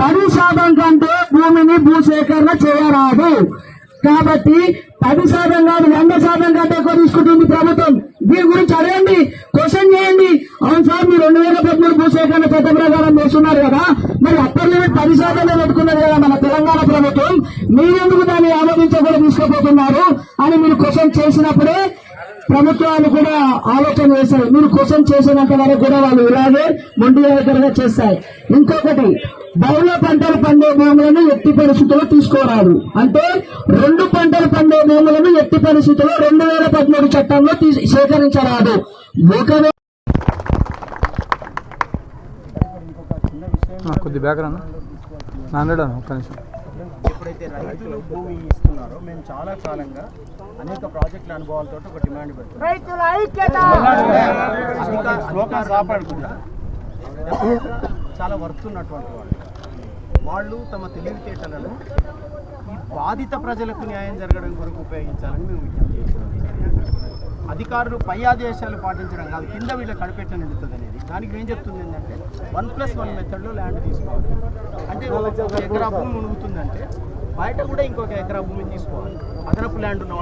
పది శాతం కంటే భూమిని భూసేకరణ చేయరాదు. కాబట్టి పది శాతం కాదు వంద శాతం కంటే ఎక్కువ తీసుకుంటుంది ప్రభుత్వం. దీని గురించి అడగండి క్వశ్చన్ చేయండి. అవును సార్ మీరు రెండు వేల పదమూడు భూసేకరణ చట్ట ప్రకారం చేస్తున్నారు కదా. మరి అప్పర్ లిమిట్ పది శాతంలో పెట్టుకున్నారు కదా మన తెలంగాణ ప్రభుత్వం. మీరెందుకు దాన్ని ఆమోదించకుండా తీసుకుపోతున్నారు అని మీరు క్వశ్చన్ చేసినప్పుడే ప్రభుత్వాలు కూడా ఆలోచన చేశాయి. మీరు కోసం చేసినంత వరకు కూడా వాళ్ళు ఇలాగే మొండి దగ్గరగా చేస్తాయి. ఇంకొకటి బహుళ పంటలు పండే భూములను ఎట్టి పరిస్థితుల్లో తీసుకోరాదు. అంటే రెండు పంటలు పండే భూములను ఎట్టి పరిస్థితుల్లో రెండు వేల పదమూడు చట్టంలో తీ- సేకరించరాదు. కొద్ది బ్యాక్గ్రౌండ్ నాన్నడా ఒక్క నిమిషం. ఎప్పుడైతే రైతులు భూమి ఇస్తున్నారో మేము చాలా కాలంగా అనేక ప్రాజెక్టుల అనుభవాలతో ఒక డిమాండ్ పెడుతున్నాం. అధిక- అధికారులు కూడా చాలా వర్త్ ఉన్నటువంటి వాళ్ళు. వాళ్ళు తమ తెలివితేటలను ఈ బాధిత ప్రజలకు న్యాయం జరగడం కొరకు ఉపయోగించాలని మేము విజ్ఞప్తి చేస్తున్నాం. అధికారులు పై ఆదేశాలు పాటించడం కాదు కింద వీళ్ళ కడిపెట్ట నిండుతుంది అనేది. దానికి ఏం చెప్తుంది ఏంటంటే వన్ ప్లస్ వన్ మెథడ్లో ల్యాండ్ తీసుకోవాలి. అంటే ఒక ఎకరా భూమి మునుగుతుందంటే బయట కూడా ఇంకొక ఎకరా భూమి తీసుకోవాలి. అదనపు ల్యాండ్ ఉన్న